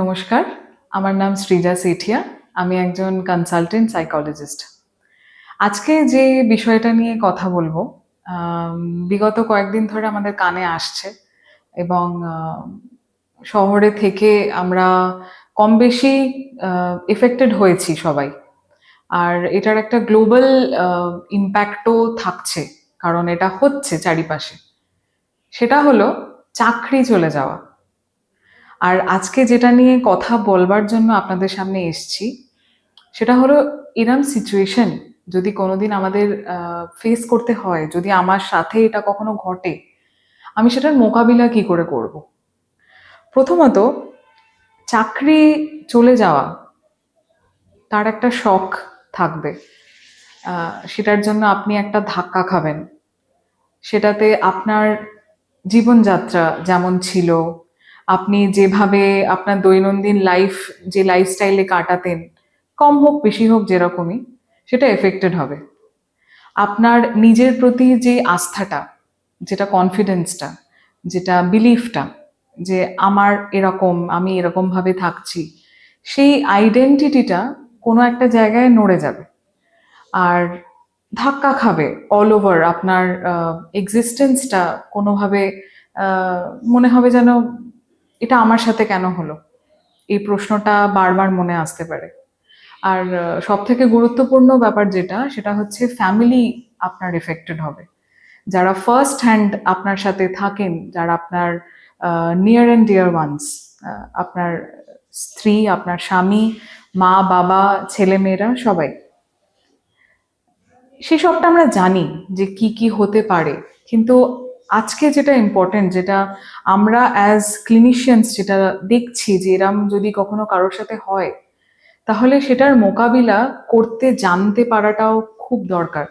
নমস্কার, আমার নাম শ্রীজা সেঠিয়া, আমি একজন কনসালটেন্ট সাইকোলজিস্ট আজকে যে বিষয়টা নিয়ে কথা বলব বিগত কয়েকদিন ধরে আমাদের কানে আসছে এবং শহরে থেকে আমরা কম বেশি এফেক্টেড হয়েছি সবাই। আর এটার একটা গ্লোবাল ইম্প্যাক্টও থাকছে, কারণ এটা হচ্ছে চারিপাশে। সেটা হলো চাকরি চলে যাওয়া। আর আজকে যেটা নিয়ে কথা বলবার জন্য আপনাদের সামনে এসছি, সেটা হলো এরম সিচুয়েশন যদি কোনোদিন আমাদের ফেস করতে হয়, যদি আমার সাথে এটা কখনো ঘটে, আমি সেটার মোকাবিলা কি করে করব? প্রথমত, চাকরি চলে যাওয়া, তার একটা শখ থাকবে। সেটার জন্য আপনি একটা ধাক্কা খাবেন। সেটাতে আপনার জীবনযাত্রা যেমন ছিল আপনি যেভাবে আপনার দৈনন্দিন লাইফ যে লাইফস্টাইলে কাটাতেন, কম হোক, বেশি হোক, যেরকমই, সেটা এফেক্টেড হবে। আপনার নিজের প্রতি যে আস্থাটা, যেটা কনফিডেন্সটা যেটা বিলিফটা যে আমার এরকম, আমি এরকমভাবে থাকছি, সেই আইডেন্টিটিটা কোনো একটা জায়গায় নড়ে যাবে। আর ধাক্কা খাবে অল ওভার আপনার এক্সিস্টেন্সটা কোনোভাবে মনে হবে যেন এটা আমার সাথে কেন হলো? এই প্রশ্নটা বারবার মনে আসতে পারে। আর সব থেকে গুরুত্বপূর্ণ ব্যাপার যেটা, সেটা হচ্ছে ফ্যামিলি আপনার এফেক্টেড হবে। যারা ফার্স্ট হ্যান্ড আপনার সাথে থাকেন, যারা আপনার নিয়ার অ্যান্ড ডিয়ার ওয়ান্স আপনার স্ত্রী, আপনার স্বামী, মা, বাবা, ছেলে মেয়েরা, সবাই। সেসবটা আমরা জানি যে কি কি হতে পারে, কিন্তু আজকে যেটা ইম্পর্টেন্ট যেটা আমরা অ্যাজ ক্লিনিশিয়ানস যেটা দেখছি যে এরম যদি কখনো কারোর সাথে হয়, তাহলে সেটার মোকাবিলা করতে জানতে পারাটাও খুব দরকার।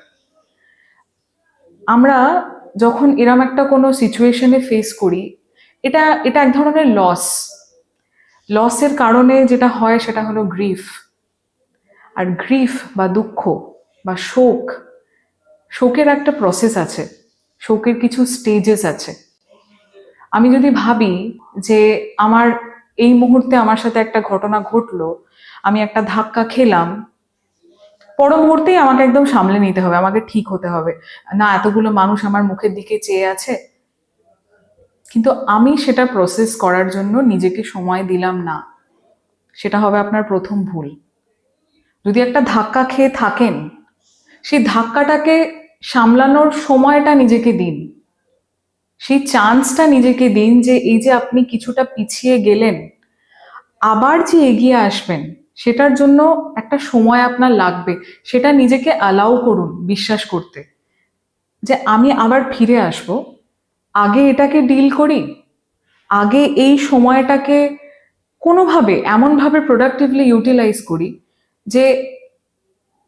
আমরা যখন এরম একটা কোনো সিচুয়েশনে ফেস করি, এটা এটা এক ধরনের লস লসের কারণে যেটা হয় সেটা হলো গ্রিফ আর গ্রিফ বা দুঃখ বা শোক, শোকের একটা প্রসেস আছে। শোকের কিছু স্টেজেস আছে। আমি যদি ভাবি যে আমার এই মুহূর্তে আমার সাথে একটা ঘটনা ঘটলো, আমি একটা ধাক্কা খেলাম পর মুহূর্তেই আমাকে একদম সামলে নিতে হবে, আমাকে ঠিক হতে হবে। না, এতগুলো মানুষ আমার মুখের দিকে চেয়ে আছে। কিন্তু আমি সেটা প্রসেস করার জন্য নিজেকে সময় দিলাম না। সেটা হবে আপনার প্রথম ভুল। যদি একটা ধাক্কা খেয়ে থাকেন, সেই ধাক্কাটাকে সামলানোর সময়টা নিজেকে দিন। সেই চান্সটা নিজেকে দিন যে এই যে আপনি কিছুটা পিছিয়ে গেলেন, আবার যে এগিয়ে আসবেন, সেটার জন্য একটা সময় আপনার লাগবে। সেটা নিজেকে অ্যালাউ করুন বিশ্বাস করতে। যে আমি আবার ফিরে আসব, আগে এটাকে ডিল করি, আগে এই সময়টাকে কোনোভাবে, এমনভাবে প্রোডাক্টিভলি ইউটিলাইজ করি যে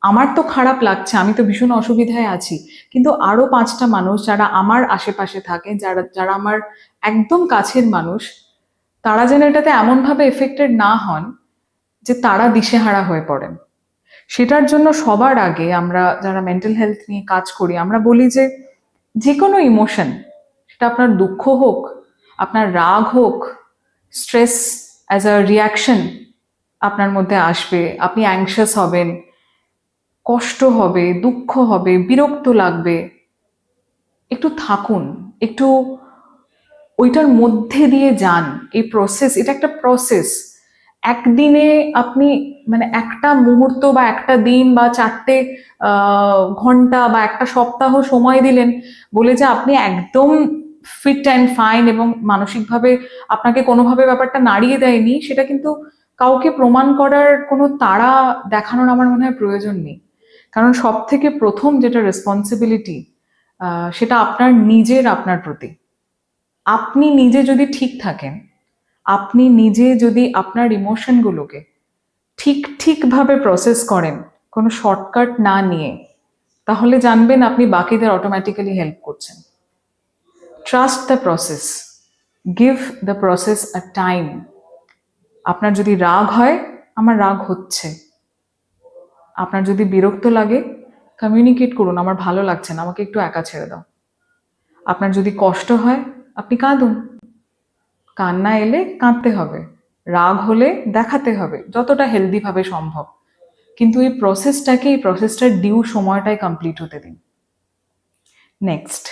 আমার তো খারাপ লাগছে, আমি তো ভীষণ অসুবিধায় আছি। কিন্তু আরও পাঁচটা মানুষ যারা আমার আশেপাশে থাকে, যারা যারা আমার একদম কাছের মানুষ, তারা যেন এটাতে এমনভাবে এফেক্টেড না হন যে তারা দিশেহারা হয়ে পড়েন। সেটার জন্য সবার আগে আমরা যারা মেন্টাল হেলথ নিয়ে কাজ করি, আমরা বলি যে যে কোনো ইমোশন সেটা আপনার দুঃখ হোক, আপনার রাগ হোক স্ট্রেস অ্যাজ আ রিয়াকশন আপনার মধ্যে আসবে, আপনি অ্যাংশাস হবেন কষ্ট হবে, দুঃখ হবে, বিরক্ত লাগবে। একটু থাকুন, একটু ওইটার মধ্যে দিয়ে যান। এই প্রসেস এটা একটা প্রসেস একদিনে আপনি মানে একটা মুহূর্ত বা একটা দিন বা চারটে ঘণ্টা বা একটা সপ্তাহ সময় দিলেন বলে যে আপনি একদম ফিট অ্যান্ড ফাইন এবং মানসিকভাবে আপনাকে কোনোভাবে ব্যাপারটা নাড়িয়ে দেয়নি, সেটা কিন্তু কাউকে প্রমাণ করার কোনো তাড়া দেখানোর আমার মনে হয় প্রয়োজন নেই। কারণ সব থেকে প্রথম যেটা রেসপন্সিবিলিটি সেটা আপনার নিজের আপনার প্রতি। আপনি নিজে যদি ঠিক থাকেন, আপনি নিজে যদি আপনার ইমোশনগুলোকে ঠিক ঠিকভাবে প্রসেস করেন, কোনো শর্টকাট না নিয়ে, তাহলে জানবেন আপনি বাকিদের অটোমেটিক্যালি হেল্প করছেন। Trust the process give the process a time আপনার যদি রাগ হয়, আমার রাগ হচ্ছে। আপনার যদি বিরক্ত লাগে কমিউনিকেট করুন, আমার ভালো লাগছে না, আমাকে একটু একা ছেড়ে দাও। আপনার যদি কষ্ট হয়, আপনি কাঁদুন। কান্না এলে কাঁদতে হবে, রাগ হলে দেখাতে হবে, যতটা হেলদিভাবে সম্ভব। কিন্তু এই প্রসেসটাকে এই প্রসেসটার ডিউ সময়টাই কমপ্লিট হতে দিন। নেক্সট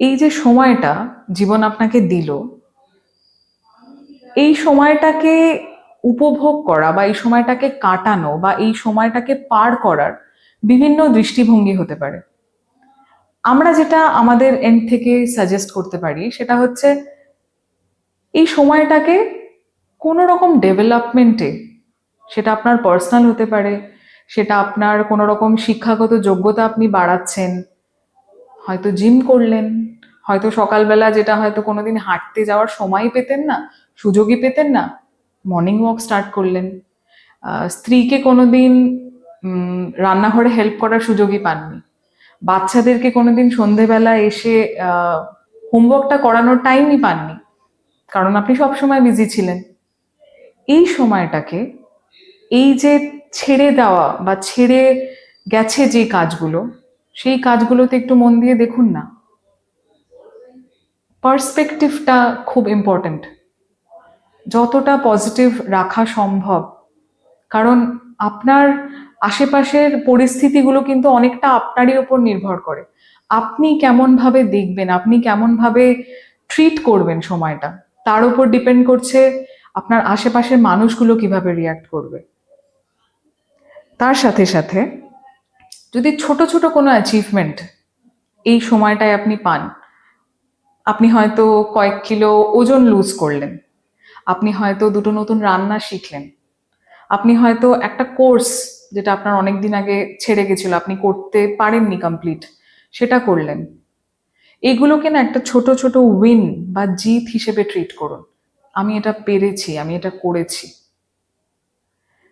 এই যে সময়টা জীবন আপনাকে দিল, এই সময়টাকে উপভোগ করা বা এই সময়টাকে কাটানো বা এই সময়টাকে পার করার বিভিন্ন দৃষ্টিভঙ্গি হতে পারে। আমরা যেটা আমাদের এন্ড থেকে সাজেস্ট করতে পারি সেটা হচ্ছে এই সময়টাকে কোনো রকম ডেভেলপমেন্টে সেটা আপনার পার্সোনাল হতে পারে, সেটা আপনার কোনো রকম শিক্ষাগত যোগ্যতা আপনি বাড়াচ্ছেন, হয়তো জিম করলেন, হয়তো সকালবেলা যেটা হয়তো কোনোদিন হাঁটতে যাওয়ার সময় পেতেন না, সুযোগই পেতেন না মর্নিং ওয়াক স্টার্ট করলেন। স্ত্রীকে কোনোদিন রান্নাঘরে হেল্প করার সুযোগই পাননি। বাচ্চাদেরকে কোনোদিন সন্ধেবেলা এসে হোমওয়ার্কটা করানোর টাইমই পাননি। কারণ আপনি সব সময় বিজি ছিলেন। এই সময়টাকে, এই যে ছেড়ে দেওয়া বা ছেড়ে গেছে যে কাজগুলো, সেই কাজগুলোতে একটু মন দিয়ে দেখুন না। পার্সপেক্টিভটা খুব ইম্পর্ট্যান্ট যতটা পজিটিভ রাখা সম্ভব। কারণ আপনার আশেপাশের পরিস্থিতিগুলো কিন্তু অনেকটা আপনারই ওপর নির্ভর করে। আপনি কেমনভাবে দেখবেন, আপনি কেমনভাবে ট্রিট করবেন সময়টা, তার উপর ডিপেন্ড করছে আপনার আশেপাশের মানুষগুলো কীভাবে রিয়াক্ট করবে। তার সাথে সাথে যদি ছোট ছোট কোনো অ্যাচিভমেন্ট এই সময়টায় আপনি পান, আপনি হয়তো কয়েক কিলো ওজন লুজ করলেন। আপনি হয়তো দুটো নতুন রান্না শিখলেন। আপনি হয়তো একটা কোর্স যেটা আপনার অনেক দিন আগে ছেড়ে গেছিল, আপনি করতে পারেননি কমপ্লিট সেটা করলেন। এগুলোকে না একটা ছোট ছোট উইন বা জিত হিসেবে ট্রিট করুন। আমি এটা পেরেছি, আমি এটা করেছি।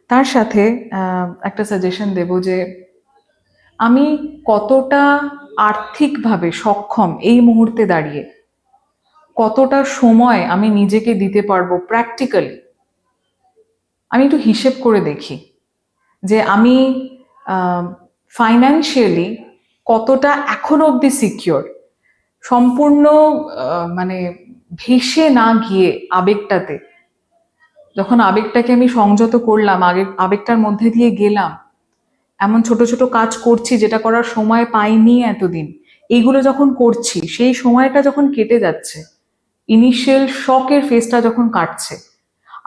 তার সাথে একটা সাজেশন দেব যে, আমি কতটা আর্থিকভাবে সক্ষম এই মুহূর্তে দাঁড়িয়ে কতটা সময় আমি নিজেকে দিতে পারব প্র্যাকটিক্যালি আমি একটু হিসেব করে দেখি যে আমি ফাইন্যান্সিয়ালি কতটা এখনও অবধি সিকিওর সম্পূর্ণ মানে ভেসে না গিয়ে আবেগটাতে। যখন আবেগটাকে আমি সংযত করলাম, আগে আবেগটার মধ্যে দিয়ে গেলাম, এমন ছোট ছোট কাজ করছি যেটা করার সময় পাইনি এতদিন। এইগুলো যখন করছি, সেই সময়টা যখন কেটে যাচ্ছে ইনিশিয়াল শকের ফেসটা যখন কাটছে,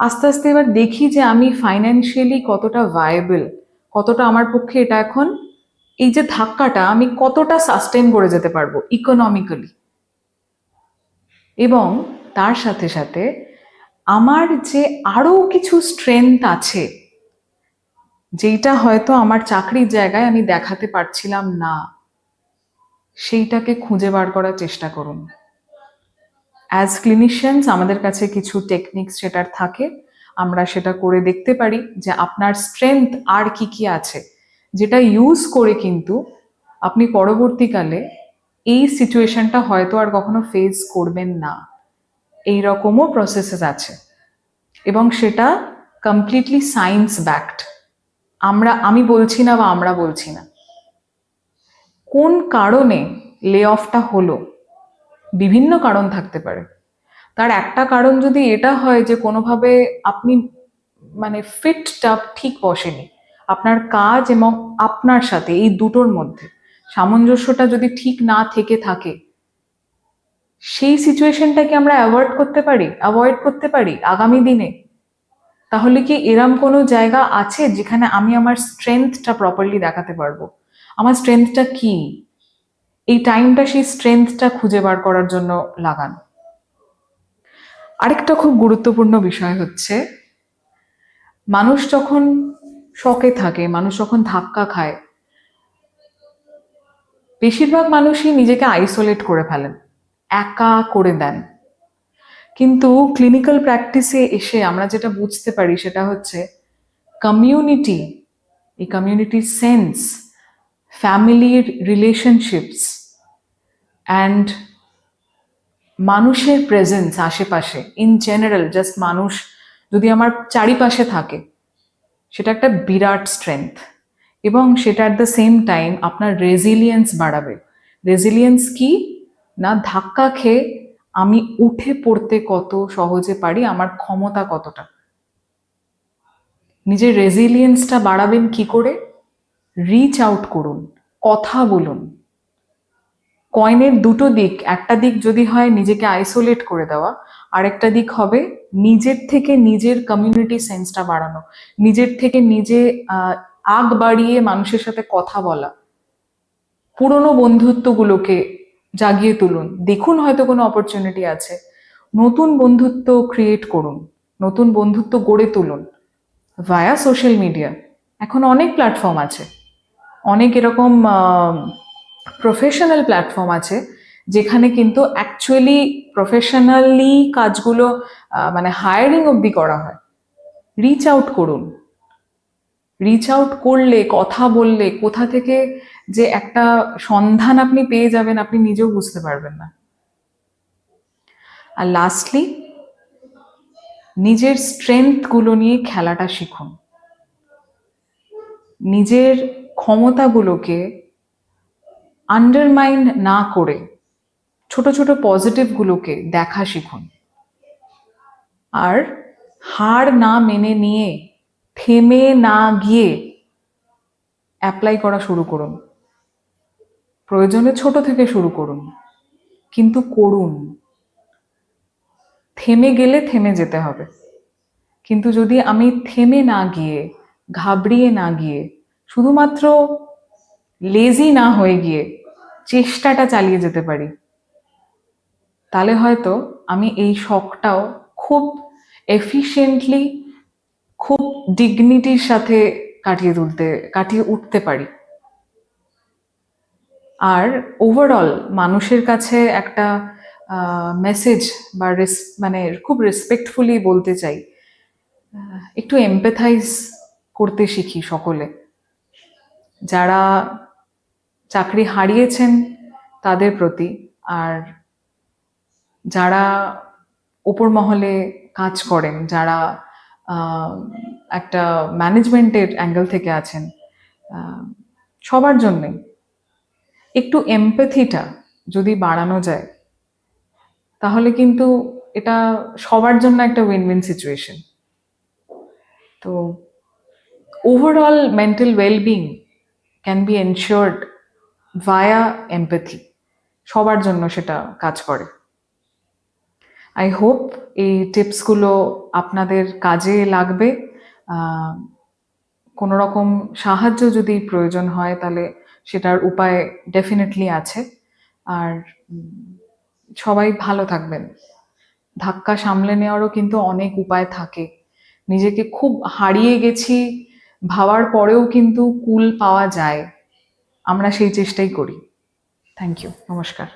আস্তে আস্তে এবার দেখি যে আমি ফাইন্যান্সিয়ালি কতটা ভায়েবল কতটা আমার পক্ষে এটা এখন, এই যে ধাক্কাটা আমি কতটা সাস্টেন করে যেতে পারব ইকোনমিক্যালি এবং তার সাথে সাথে আমার যে আরও কিছু স্ট্রেংথ আছে যেটা হয়তো আমার চাকরির জায়গায় আমি দেখাতে পারছিলাম না, সেইটাকে খুঁজে বার করার চেষ্টা করুন। অ্যাজ ক্লিনিশিয়ানস আমাদের কাছে কিছু টেকনিক্স সেটার থাকে। আমরা সেটা করে দেখতে পারি যে আপনার স্ট্রেংথ আর কি কি আছে। যেটা ইউজ করে কিন্তু আপনি পরবর্তীকালে এই সিচুয়েশনটা হয়তো আর কখনো ফেস করবেন না। এই রকমও প্রসেসেস আছে। এবং সেটা কমপ্লিটলি সায়েন্স ব্যাকড আমরা, আমি বলছি না বা আমরা বলছি না। কোন কারণে লে অফটা হলো? বিভিন্ন কারণ থাকতে পারে। তার একটা কারণ যদি এটা হয় যে কোনোভাবে আপনি মানে ফিটটা ঠিক বসেনি, আপনার কাজ এবং আপনার সাথে, এই দুটোর মধ্যে, সামঞ্জস্যটা যদি ঠিক না থেকে থাকে, সেই সিচুয়েশনটাকে আমরা অ্যাভয়েড করতে পারি অ্যাভয়েড করতে পারি আগামী দিনে। তাহলে কি এরম কোনো জায়গা আছে যেখানে আমি আমার স্ট্রেংথটা প্রপারলি দেখাতে পারব? আমার স্ট্রেংথটা কি? এই টাইমটা সেই স্ট্রেংথটা খুঁজে বার করার জন্য লাগান। আরেকটা খুব গুরুত্বপূর্ণ বিষয় হচ্ছে, মানুষ যখন শকে থাকে, মানুষ যখন ধাক্কা খায়, বেশিরভাগ মানুষই নিজেকে আইসোলেট করে ফেলেন, একা করে দেন। কিন্তু ক্লিনিক্যাল প্র্যাকটিসে এসে আমরা যেটা বুঝতে পারি সেটা হচ্ছে কমিউনিটি এই কমিউনিটির সেন্স ফ্যামিলির রিলেশনশিপস অ্যান্ড মানুষের প্রেজেন্স আশেপাশে ইন জেনারেল জাস্ট মানুষ যদি আমার চারিপাশে থাকে, সেটা একটা বিরাট স্ট্রেংথ এবং সেটা অ্যাট দ্য সেম টাইম আপনার রেজিলিয়েন্স বাড়াবে। রেজিলিয়েন্স কি? না, ধাক্কা খেয়ে আমি উঠে পড়তে কত সহজে পারি, আমার ক্ষমতা কতটা। নিজের রেজিলিয়েন্সটা বাড়াবেন কি করে? রিচ আউট করুন, কথা বলুন। কয়েনের দুটো দিক, একটা দিক যদি হয় নিজেকে আইসোলেট করে দেওয়া, আরেকটা দিক হবে নিজের থেকে নিজের কমিউনিটি সেন্সটা বাড়ানো। নিজের থেকে নিজে আগ বাড়িয়ে মানুষের সাথে কথা বলা। পুরনো বন্ধুত্বগুলোকে জাগিয়ে তুলুন। দেখুন হয়তো কোনো অপরচুনিটি আছে। নতুন বন্ধুত্ব ক্রিয়েট করুন। নতুন বন্ধুত্ব গড়ে তুলুন। ভায়া সোশ্যাল মিডিয়া এখন অনেক প্ল্যাটফর্ম আছে। অনেক এরকম প্রফেশনাল প্ল্যাটফর্ম আছে, যেখানে কিন্তু অ্যাকচুয়ালি প্রফেশনালি কাজগুলো মানে হায়ারিং অবধি করা হয়। রিচ আউট করুন। রিচ আউট করলে, কথা বললে, কোথা থেকে যে একটা সন্ধান আপনি পেয়ে যাবেন, আপনি নিজেও বুঝতে পারবেন না। আর লাস্টলি নিজের স্ট্রেংথগুলো নিয়ে খেলাটা শিখুন। নিজের ক্ষমতাগুলোকে আন্ডারমাইন না করে ছোট ছোট পজিটিভগুলোকে দেখা শিখুন। আর হার না মেনে নিয়ে, থেমে না গিয়ে অ্যাপ্লাই করা শুরু করুন। প্রয়োজনে ছোট থেকে শুরু করুন, কিন্তু করুন। থেমে গেলে থেমে যেতে হবে। কিন্তু যদি আমি থেমে না গিয়ে, ঘাবড়িয়ে না গিয়ে শুধুমাত্র লেজি না হয়ে গিয়ে চেষ্টাটা চালিয়ে যেতে পারি। তাহলে হয়তো আমি এই শখটাও খুব এফিশিয়েন্টলি খুব ডিগনিটির সাথে কাটিয়ে তুলতে, কাটিয়ে উঠতে পারি। আর ওভারঅল মানুষের কাছে একটা মেসেজ বা রেস- মানে খুব রেসপেক্টফুলি বলতে চাই একটু এমপ্যাথাইজ করতে শিখি সকলে। যারা চাকরি হারিয়েছেন তাদের প্রতি আর যারা ওপর মহলে কাজ করেন, যারা একটা ম্যানেজমেন্টের অ্যাঙ্গেল থেকে আছেন সবার জন্যে একটু এমপ্যাথিটা যদি বাড়ানো যায়, তাহলে কিন্তু এটা সবার জন্য একটা উইন উইন সিচুয়েশন তো overall mental wellbeing can be ensured via empathy সবার জন্য সেটা কাজ করে। আই হোপ এই টিপসগুলো আপনাদের কাজে লাগবে। কোনো রকম সাহায্য যদি প্রয়োজন হয় তাহলে সেটার উপায় ডেফিনেটলি আছে। আর সবাই ভালো থাকবেন। ধাক্কা সামলে নেওয়ারও কিন্তু অনেক উপায় থাকে। নিজেকে খুব হারিয়ে গেছি ভাবার পরেও কিন্তু কুল পাওয়া যায়। আমরা সেই চেষ্টাই করি। থ্যাংক ইউ নমস্কার।